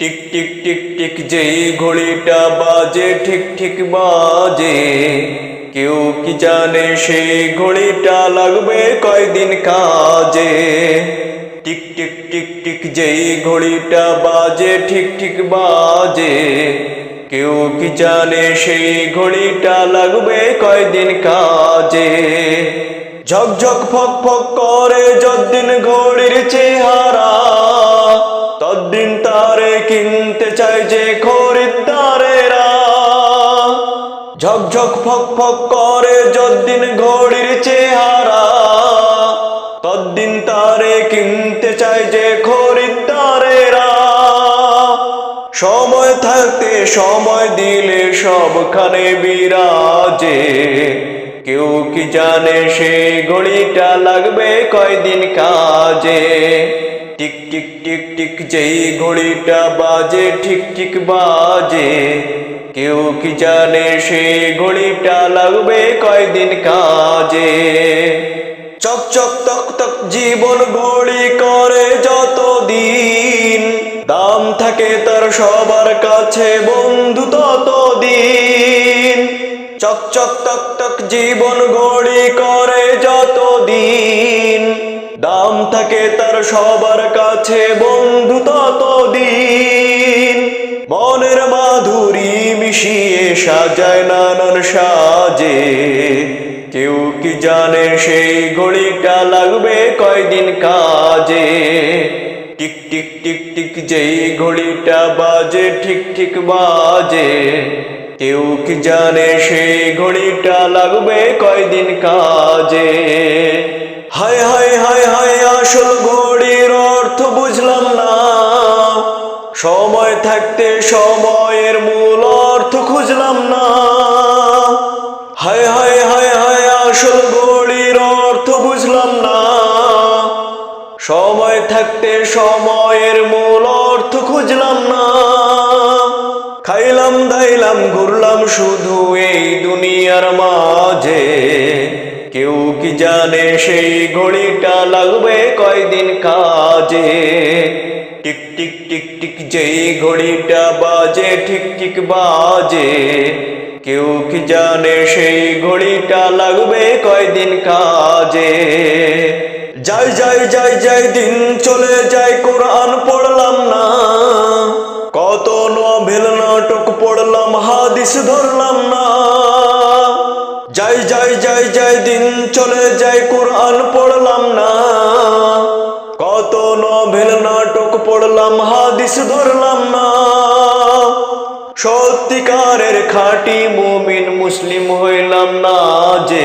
Tick tick tick tick, যেই ঘড়িটা বাজে, ঠিক ঠিক বাজে। কেউ কি জানে সেই ঘড়িটা লাগবে কয়দিন কাজে? টিক টিক টিক টিক, যেই ঘড়িটা বাজে, ঠিক ঠিক বাজে। কেউ কি জানে সেই ঘড়িটা লাগবে কয়দিন কাজে? ঝকঝক ফক ফক করে যদ্দিন ঘড়ির চেহারা ঝকঝক ফক ফক করে যদ্দিন ঘড়ির চেহারা তদ্দিন তারে কিনতে চায় যে খরিদ্দারেরা। সময় থাকতে সময় দিলে সবখানে বিরাজে। কেউ কি জানে সেই ঘড়িটা লাগবে কয়দিন কাজে? টিক টিক টিক টিক, যেই ঘড়িটা বাজে ঠিক ঠিক বাজে। কেউ কি জানে সেই ঘড়িটা লাগবে কয়দিন কাজে? চক চক তক তক জীবন ঘড়ি করে যত দিন দাম থাকে তার সবার কাছে বন্ধু তত দিন চক চক তক তক জীবন ঘড়ি করে যত দিন দাম থাকে তার সবার কাছে বন্ধু তত সাজায় নানান সাজে। কেউ কি জানে সেই ঘড়িটা লাগবে কয়দিন কাজে? টিক টিক টিক টিক যেই ঘড়িটা বাজে, ঠিক ঠিক বাজে। কেউ কি জানে সেই ঘড়িটা লাগবে কয়দিন কাজে? হায় হায় হায় হায়, আসল ঘড়ির অর্থ বুঝলাম না। সময় থাকতে সময়ের মূল সময় থাকতে সময়ের মূল অর্থ খুঁজলাম না। খাইলাম, দাইলাম, ঘুরলাম শুধু এই দুনিয়ার মাঝে। কেউ কি জানে সেই ঘড়িটা লাগবে কয়দিন কাজে? টিক টিক টিক টিক, যেই ঘড়িটা বাজে, ঠিক ঠিক বাজে। কেউ কি জানে সেই ঘড়িটা লাগবে কয়দিন কাজে? যাই যাই যাই যাই, দিন চলে যায়, কোরআন পড়লাম না। কত নভেল নাটক পড়লাম, হাদিস ধরলাম না। যাই যাই যাই যাই, দিন চলে যায়, কোরআন পড়লাম না। কত নভেল নাটক পড়লাম, হাদিস ধরলাম না। সত্যিকারের খাঁটি মুমিন মুসলিম হইলাম না যে